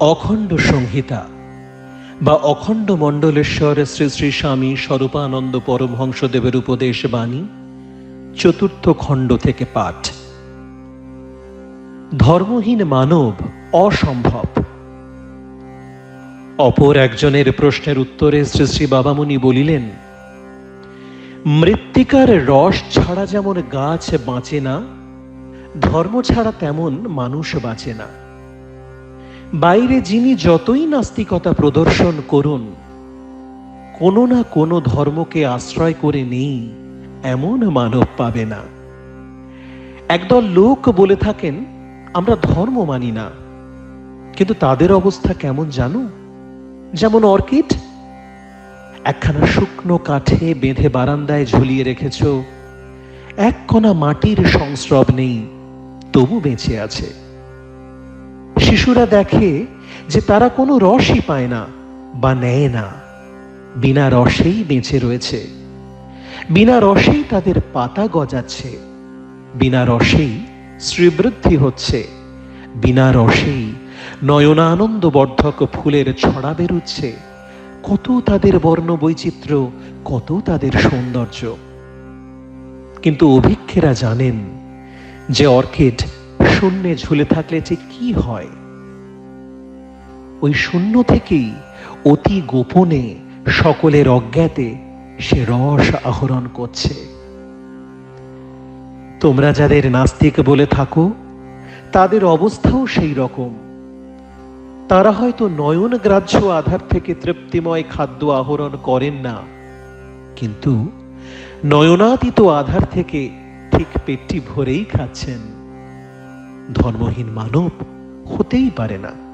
অখণ্ড সংহিতা বা অখণ্ড মণ্ডলেশ্বর শ্রী শ্রী স্বামী স্বরূপানন্দ পরমহংসদেবের উপদেশ বাণী চতুর্থ খণ্ড থেকে পাঠ। ধর্মহীন মানব অসম্ভব। অপর একজনের প্রশ্নের উত্তরে শ্রী শ্রী বাবামুনি বলিলেন, মৃত্তিকার রস ছাড়া যেমন গাছ বাঁচে না, ধর্ম ছাড়া তেমন মানুষ বাঁচে না। বাইরে যিনি যতই নাস্তিকতা প্রদর্শন করুন, কোনো না কোনো ধর্মকে আশ্রয় করে নেই, এমন মানব পাবে না। একদল লোক বলে থাকেন, আমরা ধর্ম মানি না। কিন্তু তাদের অবস্থা কেমন জানো? যেমন অর্কিড, একখানা শুকনো কাঠে বেঁধে বারান্দায় ঝুলিয়ে রেখেছ, এক কণা মাটির সংস্রব নেই, তবু বেঁচে আছে। শিশুরা দেখে যে তারা কোনো রসই পায় না বা নেয় না। বিনা রসেই বেঁচে রয়েছে। বিনা রসেই তাদের পাতা গজাচ্ছে। বিনা রসেই শ্রীবৃদ্ধি হচ্ছে। বিনা রসেই নয়নানন্দ বর্ধক ফুলের ছড়া বেরুচ্ছে। কত তাদের বর্ণ বৈচিত্র্য কত তাদের সৌন্দর্য। কিন্তু অভিক্ষেরা জানেন যে অর্কিড শূন্যে ঝুলে থাকলে যে কি হয়? ওই শূন্য থেকেই অতি গোপনে সকলের অজ্ঞাতে সে রস আহরণ করছে। তোমরা যাদের নাস্তিক বলে থাকো, তাদের অবস্থাও সেই রকম। তারা হয়তো নয়ন গ্রাহ্য আধার থেকে তৃপ্তিময় খাদ্য আহরণ করেন না, কিন্তু নয়নাতীত আধার থেকে ঠিক পেটটি ভরেই খাচ্ছেন। ধর্মহীন মানব হতেই পারে না।